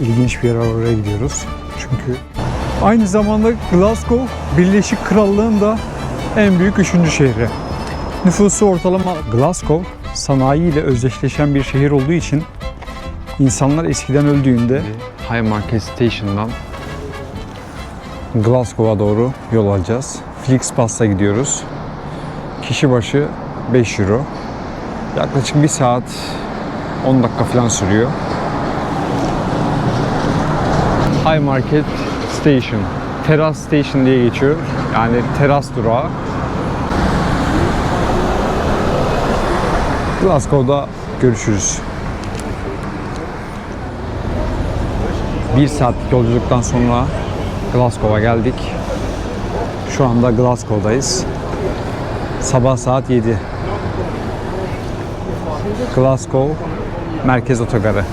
ilginç bir yer oraya gidiyoruz. Çünkü aynı zamanda Glasgow Birleşik Krallığın da en büyük üçüncü şehri. Nüfusu ortalama Glasgow sanayi ile özdeşleşen bir şehir olduğu için insanlar eskiden öldüğünde Haymarket Station'dan Glasgow'a doğru yol alacağız. Flixbus'la gidiyoruz. Kişi başı 5 euro. Yaklaşık 1 saat 10 dakika falan sürüyor. High Market Station. Teras Station diye geçiyor. Yani teras durağı. Glasgow'da görüşürüz. Bir saatlik yolculuktan sonra Glasgow'a geldik. Şu anda Glasgow'dayız. Sabah saat 7. Glasgow Merkez Otogarı.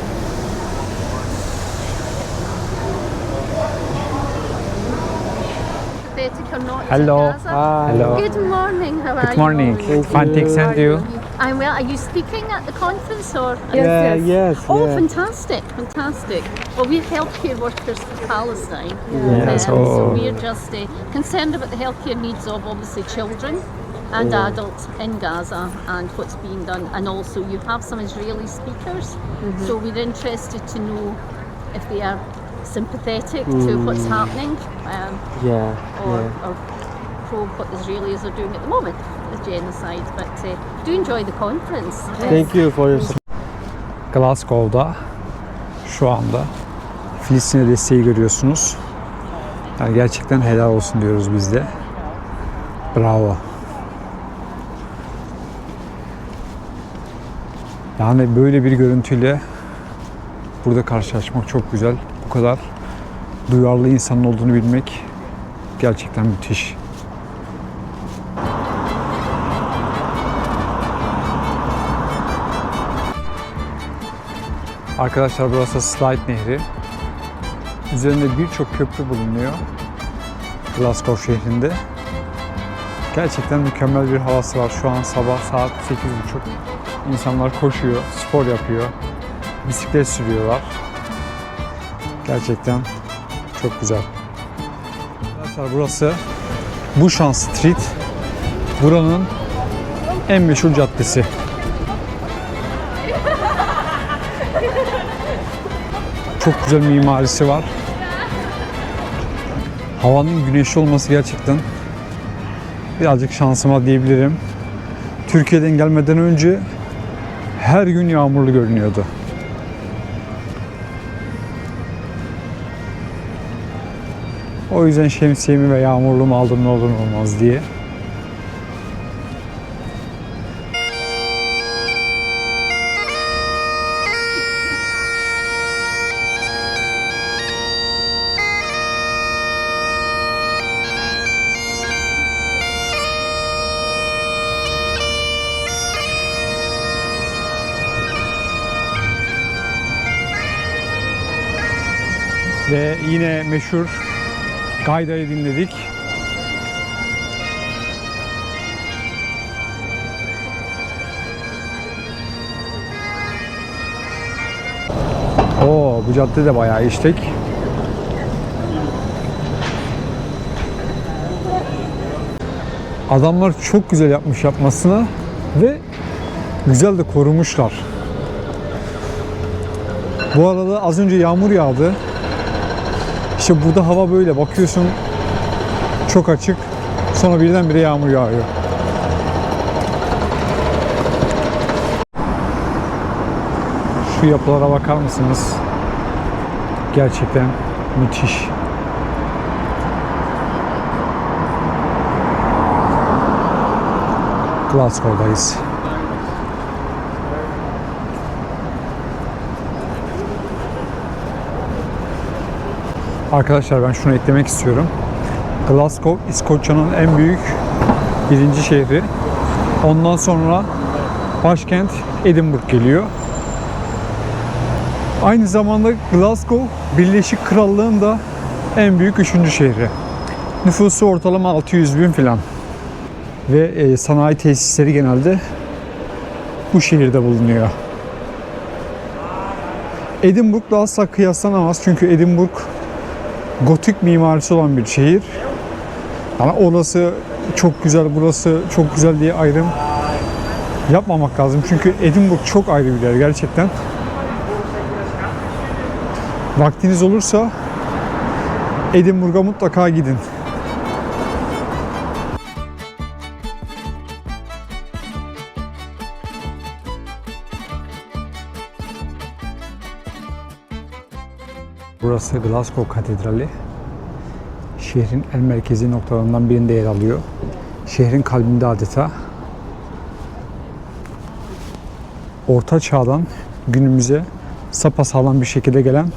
Hello. Gaza. Hello. Good morning. How are Good morning. you? Fine, thanks, and you? I'm well. Are you speaking at the conference or? Yeah, yes, Oh, yeah. fantastic, fantastic. Well, we're healthcare workers for Palestine. Yeah, Um, so- so we're just uh, concerned about the healthcare needs of obviously children and adults in Gaza and what's being done. And also, you have some Israeli speakers, so we're interested to know if they are sympathetic to what's happening. Um, Yeah, or, yeah. or probe what the Israelis are doing at the moment, the genocide. But uh, do enjoy the conference. Thank you for your Glasgow'da şu anda Filistin'e desteği görüyorsunuz. Yani gerçekten helal olsun diyoruz biz de. Bravo. Yani böyle bir görüntüyle burada karşılaşmak çok güzel. Bu kadar duyarlı insanın olduğunu bilmek gerçekten müthiş. Arkadaşlar burası Slide Nehri. Üzerinde birçok köprü bulunuyor. Glasgow şehrinde. Gerçekten mükemmel bir havası var. Şu an sabah saat 8.30. İnsanlar koşuyor, spor yapıyor, bisiklet sürüyorlar. Gerçekten çok güzel. Arkadaşlar burası Bushan Street. Buranın en meşhur caddesi. Çok güzel mimarisi var. Havanın güneşli olması gerçekten birazcık şansıma diyebilirim. Türkiye'den gelmeden önce her gün yağmurlu görünüyordu. O yüzden şemsiyemi ve yağmurluğumu aldım ne olur ne olmaz diye. Ve yine meşhur Gayda'yı dinledik. Oo, bu cadde de bayağı işlek. Adamlar çok güzel yapmış yapmasına ve güzel de korumuşlar. Bu arada az önce yağmur yağdı. İşte burada hava böyle bakıyorsun çok açık. Sonra birdenbire yağmur yağıyor. Şu yapılara bakar mısınız? Gerçekten müthiş. Glasgow'dayız. Arkadaşlar ben şunu eklemek istiyorum. Glasgow İskoçya'nın en büyük birinci şehri. Ondan sonra başkent Edinburgh geliyor. Aynı zamanda Glasgow Birleşik Krallığın da en büyük üçüncü şehri. Nüfusu ortalama 600 bin falan. Ve e, sanayi tesisleri genelde bu şehirde bulunuyor. Edinburgh'la asla kıyaslanamaz çünkü Edinburgh gotik mimarisi olan bir şehir. Yani orası çok güzel, burası çok güzel diye ayrım yapmamak lazım. Çünkü Edinburgh çok ayrı bir yer gerçekten. Vaktiniz olursa Edinburgh'a mutlaka gidin. Burası Glasgow Katedrali. Şehrin en merkezi noktalarından birinde yer alıyor. Şehrin kalbinde adeta. Orta çağdan günümüze sapasağlam bir şekilde gelen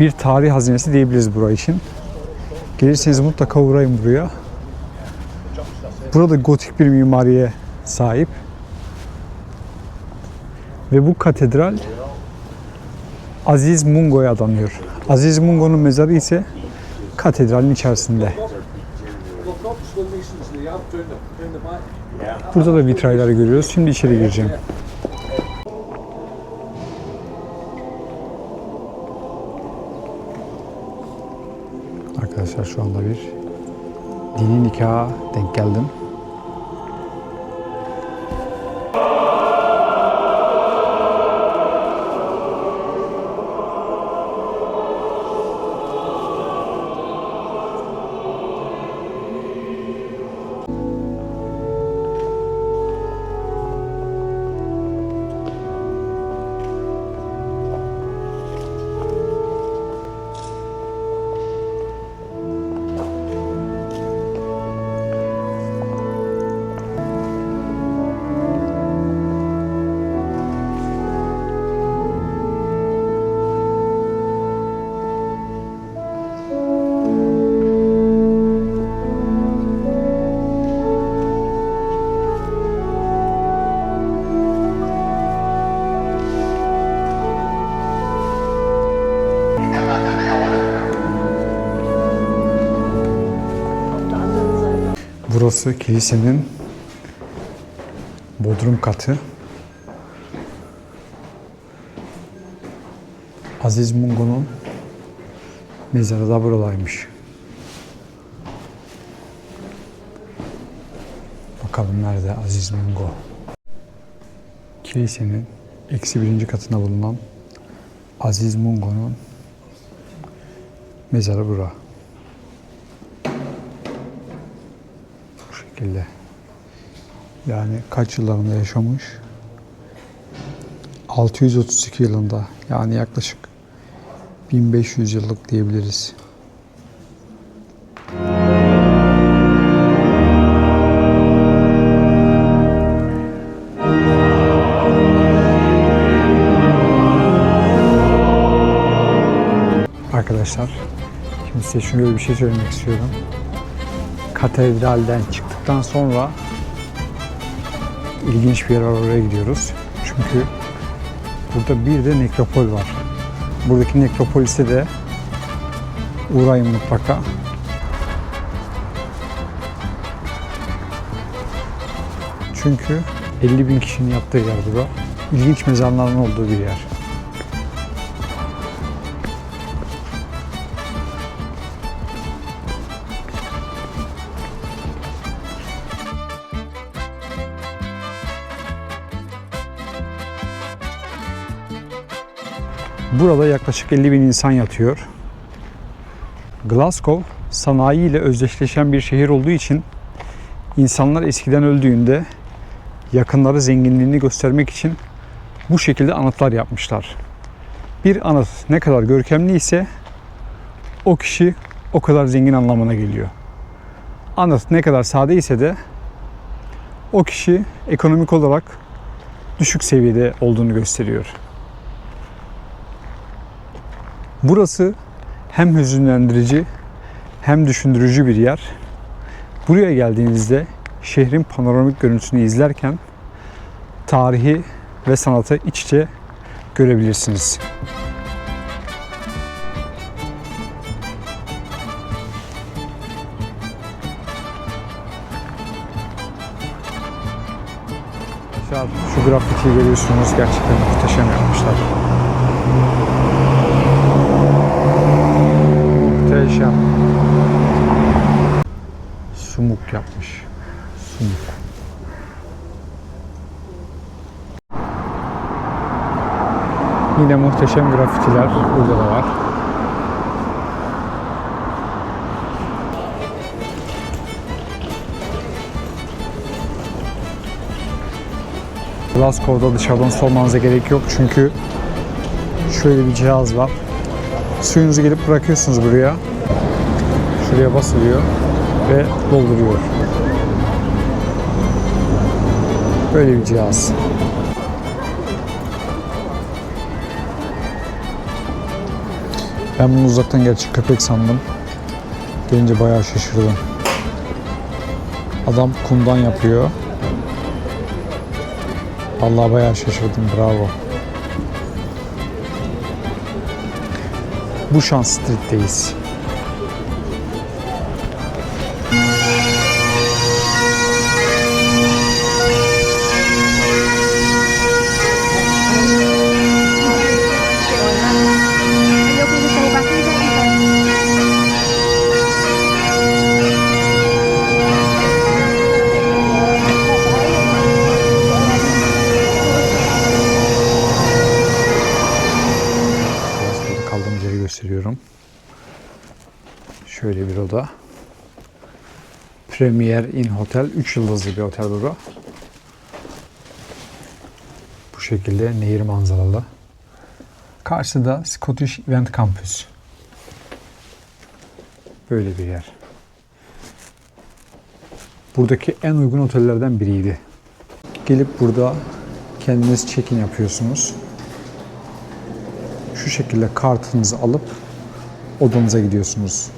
bir tarih hazinesi diyebiliriz burası için. Gelirseniz mutlaka uğrayın buraya. Burada gotik bir mimariye sahip. Ve bu katedral Aziz Mungo'ya adanıyor. Aziz Mungo'nun mezarı ise katedralin içerisinde. Burada da vitrayları görüyoruz. Şimdi içeri gireceğim. Arkadaşlar şu anda bir dini nikaha denk geldim. Burası kilisenin bodrum katı. Aziz Mungo'nun mezarı da buralaymış. Bakalım nerede Aziz Mungo? Kilisenin eksi birinci katına bulunan Aziz Mungo'nun mezarı bura. Şekilde. Yani kaç yıllarında yaşamış? 632 yılında. Yani yaklaşık 1500 yıllık diyebiliriz. Arkadaşlar, şimdi size şöyle bir şey söylemek istiyorum. Katedralden çıktıktan sonra ilginç bir yer oraya gidiyoruz. Çünkü burada bir de nekropol var. Buradaki nekropolise de uğrayın mutlaka. Çünkü 50 bin kişinin yaptığı yer bura. İlginç mezarların olduğu bir yer. Burada yaklaşık 50 bin insan yatıyor. Glasgow sanayi ile özdeşleşen bir şehir olduğu için insanlar eskiden öldüğünde yakınları zenginliğini göstermek için bu şekilde anıtlar yapmışlar. Bir anıt ne kadar görkemli ise o kişi o kadar zengin anlamına geliyor. Anıt ne kadar sade ise de o kişi ekonomik olarak düşük seviyede olduğunu gösteriyor. Burası hem hüzünlendirici hem düşündürücü bir yer. Buraya geldiğinizde şehrin panoramik görüntüsünü izlerken tarihi ve sanatı iç içe görebilirsiniz. Şu grafitiyi görüyorsunuz gerçekten muhteşem yapmışlar. Muhteşem. Sumuk yapmış. Sumuk. Yine muhteşem grafitiler burada da var. Glasgow'da dışarıdan sormanıza gerek yok çünkü şöyle bir cihaz var. Suyunuzu gelip bırakıyorsunuz buraya. Şuraya basılıyor ve dolduruyor. Böyle bir cihaz. Ben bunu uzaktan gerçek köpek sandım. Gelince bayağı şaşırdım. Adam kumdan yapıyor. Vallahi bayağı şaşırdım. Bravo. Buşan Street'teyiz. Premier Inn Hotel. 3 yıldızlı bir otel bu. Bu şekilde nehir manzaralı. Karşıda Scottish Event Campus. Böyle bir yer. Buradaki en uygun otellerden biriydi. Gelip burada kendiniz check-in yapıyorsunuz şu şekilde kartınızı alıp odanıza gidiyorsunuz.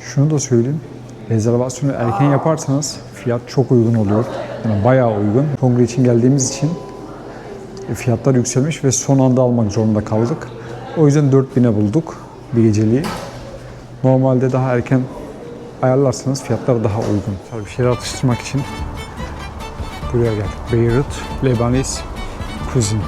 Şunu da söyleyeyim. Rezervasyonu erken yaparsanız fiyat çok uygun oluyor. Yani bayağı uygun. Kongre için geldiğimiz için fiyatlar yükselmiş ve son anda almak zorunda kaldık. O yüzden 4000'e bulduk bir geceliği. Normalde daha erken ayarlarsanız fiyatlar daha uygun. Tabii bir şeyler atıştırmak için buraya geldik. Beirut Lebanese Cuisine.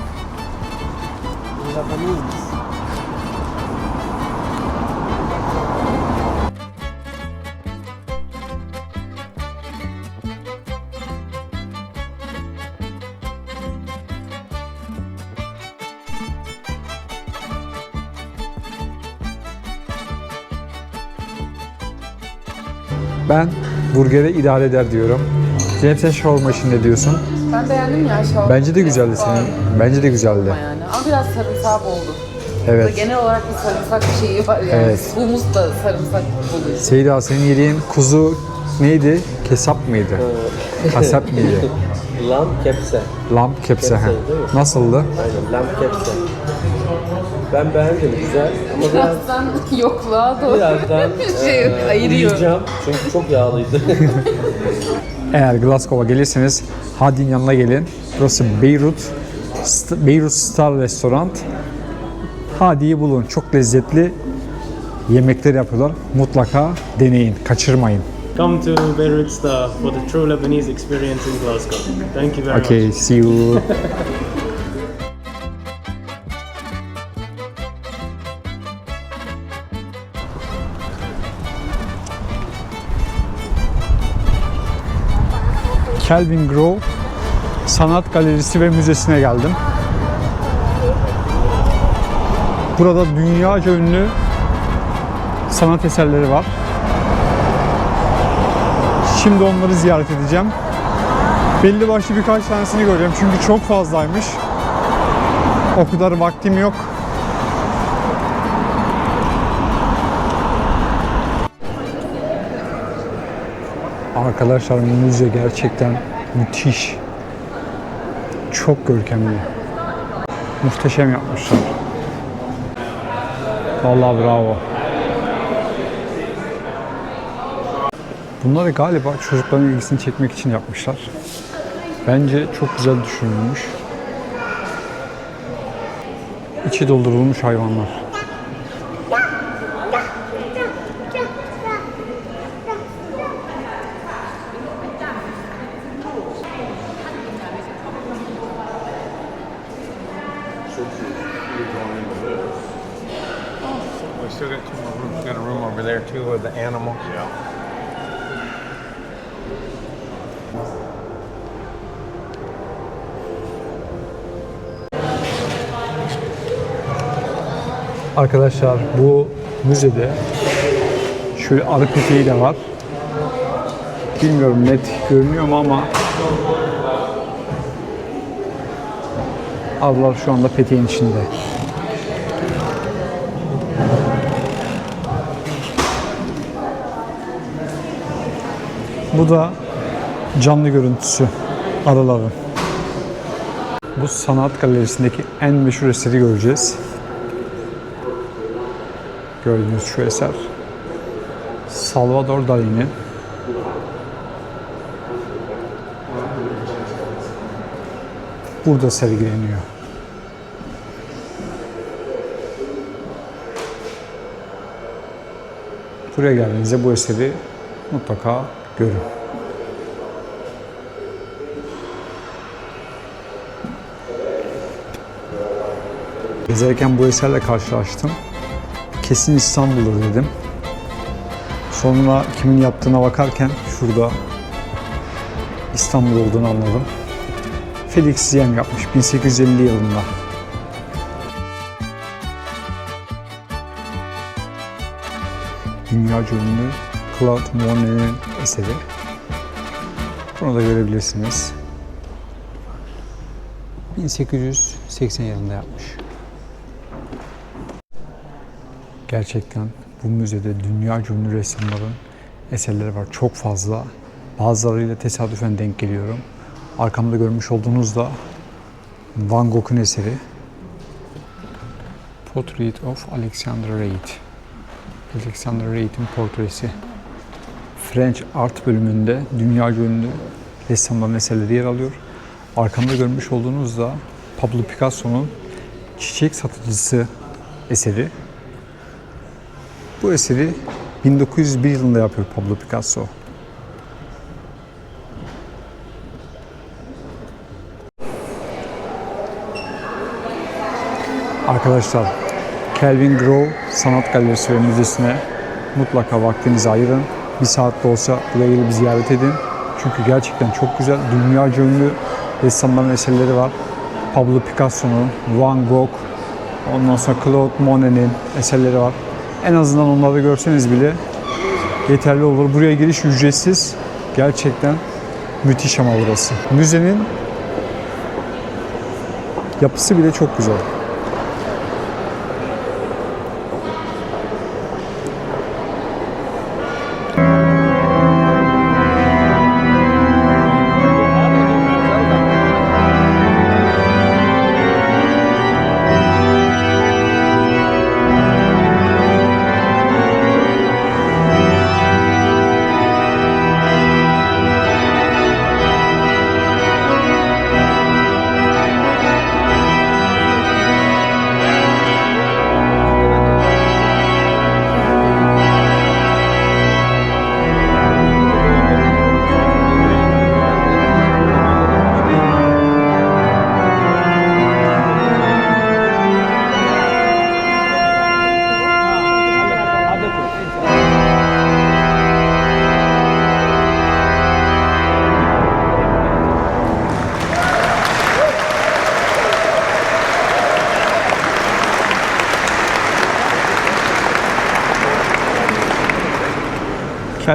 Ben burgere idare eder diyorum. Zeynep sen shawarma için ne diyorsun? Ben beğendim ya şalgam. Bence de güzeldi senin. Bence de güzeldi. Yani. Ama biraz sarımsak oldu. Evet. Genel olarak bir sarımsak şeyi var yani. Evet. Suyumuz da sarımsak oluyor. Seyda senin yediğin kuzu neydi? Kesap mıydı? Kasap mıydı? Lamb kepse. Lamp kepse. ha. Kepse, değil mi? Nasıldı? Aynen lamb kepse. Ben beğendim güzel ama biraz Birazdan yokluğa doğru birazdan şey eee, ayırıyor. uyuyacağım çünkü çok yağlıydı. Eğer Glasgow'a gelirseniz Hadi'nin yanına gelin. Burası Beyrut. St- Beyrut Star Restoran. Hadi'yi bulun. Çok lezzetli yemekler yapıyorlar. Mutlaka deneyin. Kaçırmayın. Come to Beirut Star for the true Lebanese experience in Glasgow. Thank you very much. Okay, see you. Kelvin Grove Sanat Galerisi ve Müzesi'ne geldim. Burada dünyaca ünlü sanat eserleri var. Şimdi onları ziyaret edeceğim. Belli başlı birkaç tanesini göreceğim çünkü çok fazlaymış. O kadar vaktim yok. Arkadaşlar müze gerçekten müthiş. Çok görkemli. Muhteşem yapmışlar. Vallahi bravo. Bunları galiba çocukların ilgisini çekmek için yapmışlar. Bence çok güzel düşünülmüş. İçi doldurulmuş hayvanlar. Arkadaşlar bu müzede şöyle arı peteği de var. Bilmiyorum net görünüyor mu ama arılar şu anda peteğin içinde. Bu da canlı görüntüsü arıların. Bu sanat galerisindeki en meşhur eseri göreceğiz. Gördüğünüz şu eser. Salvador Dali'nin burada sergileniyor. Buraya geldiğinizde bu eseri mutlaka görün. Gezerken bu eserle karşılaştım. Kesin İstanbul'dur dedim. Sonra kimin yaptığına bakarken şurada İstanbul olduğunu anladım. Felix Siem yapmış 1850 yılında. Dünya ünlü Claude Monet'in eseri. Bunu da görebilirsiniz. 1880 yılında yapmış. Gerçekten bu müzede dünya ünlü ressamların eserleri var. Çok fazla. Bazılarıyla tesadüfen denk geliyorum. Arkamda görmüş olduğunuz da Van Gogh'un eseri. Portrait of Alexander Reid. Alexander Reid'in portresi. French Art bölümünde dünya ünlü ressamların eserleri yer alıyor. Arkamda görmüş olduğunuz da Pablo Picasso'nun Çiçek Satıcısı eseri. Bu eseri 1901 yılında yapıyor Pablo Picasso. Arkadaşlar, Kelvin Grove Sanat Galerisi ve Müzesi'ne mutlaka vaktinizi ayırın. Bir saat de olsa buraya gelip ziyaret edin. Çünkü gerçekten çok güzel, dünya ünlü ressamların eserleri var. Pablo Picasso'nun, Van Gogh, ondan sonra Claude Monet'in eserleri var. En azından onları görseniz bile yeterli olur. Buraya giriş ücretsiz. Gerçekten müthiş ama burası. Müzenin yapısı bile çok güzel.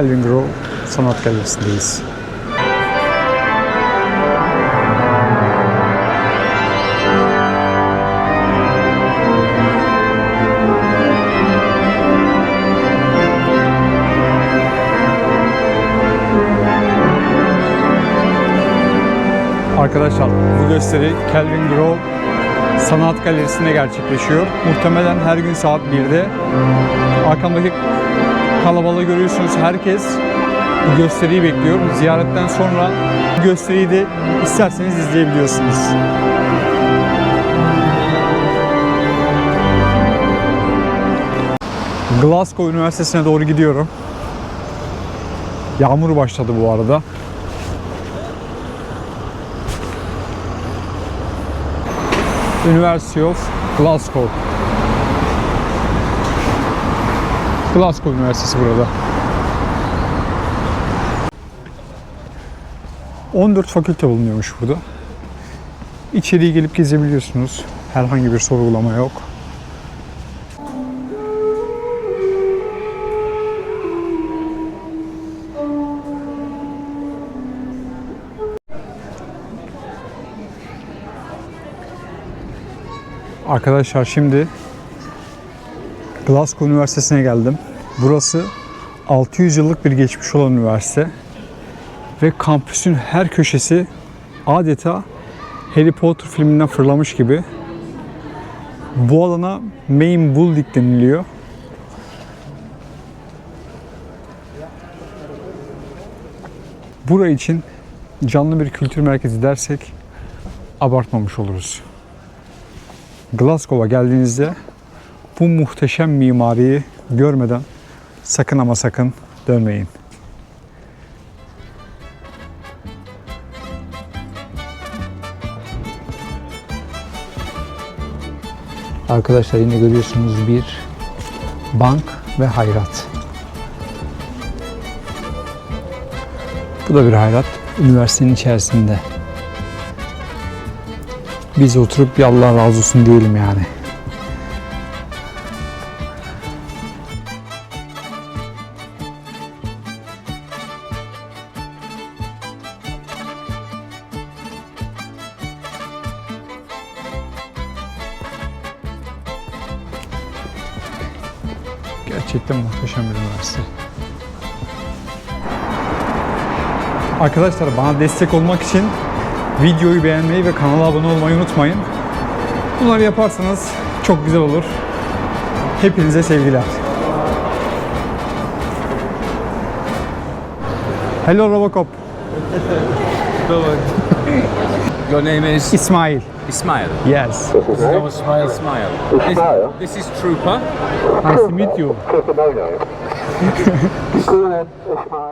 Kelvin Grove Sanat Galerisi'ndeyiz. Arkadaşlar bu gösteri Kelvin Grove Sanat Galerisi'nde gerçekleşiyor. Muhtemelen her gün saat 1'de. Arkamdaki kalabalığı görüyorsunuz. Herkes bu gösteriyi bekliyor. Ziyaretten sonra bu gösteriyi de isterseniz izleyebiliyorsunuz. Glasgow Üniversitesi'ne doğru gidiyorum. Yağmur başladı bu arada. University of Glasgow. Glasgow Üniversitesi burada. 14 fakülte bulunuyormuş burada. İçeriye gelip gezebiliyorsunuz. Herhangi bir sorgulama yok. Arkadaşlar şimdi Glasgow Üniversitesi'ne geldim. Burası 600 yıllık bir geçmiş olan üniversite. Ve kampüsün her köşesi adeta Harry Potter filminden fırlamış gibi. Bu alana Main Building deniliyor. Burası için canlı bir kültür merkezi dersek abartmamış oluruz. Glasgow'a geldiğinizde bu muhteşem mimariyi görmeden sakın ama sakın dönmeyin. Arkadaşlar yine görüyorsunuz bir bank ve hayrat. Bu da bir hayrat üniversitenin içerisinde. Biz oturup bir Allah razı olsun diyelim yani. Gerçekten muhteşem bir üniversite. Arkadaşlar bana destek olmak için videoyu beğenmeyi ve kanala abone olmayı unutmayın. Bunları yaparsanız çok güzel olur. Hepinize sevgiler. Hello Robocop. Your name is İsmail. Ismail. Yes. No, Ismail. Ismail. This, this is Trooper. Nice to meet you. Good, Ismail.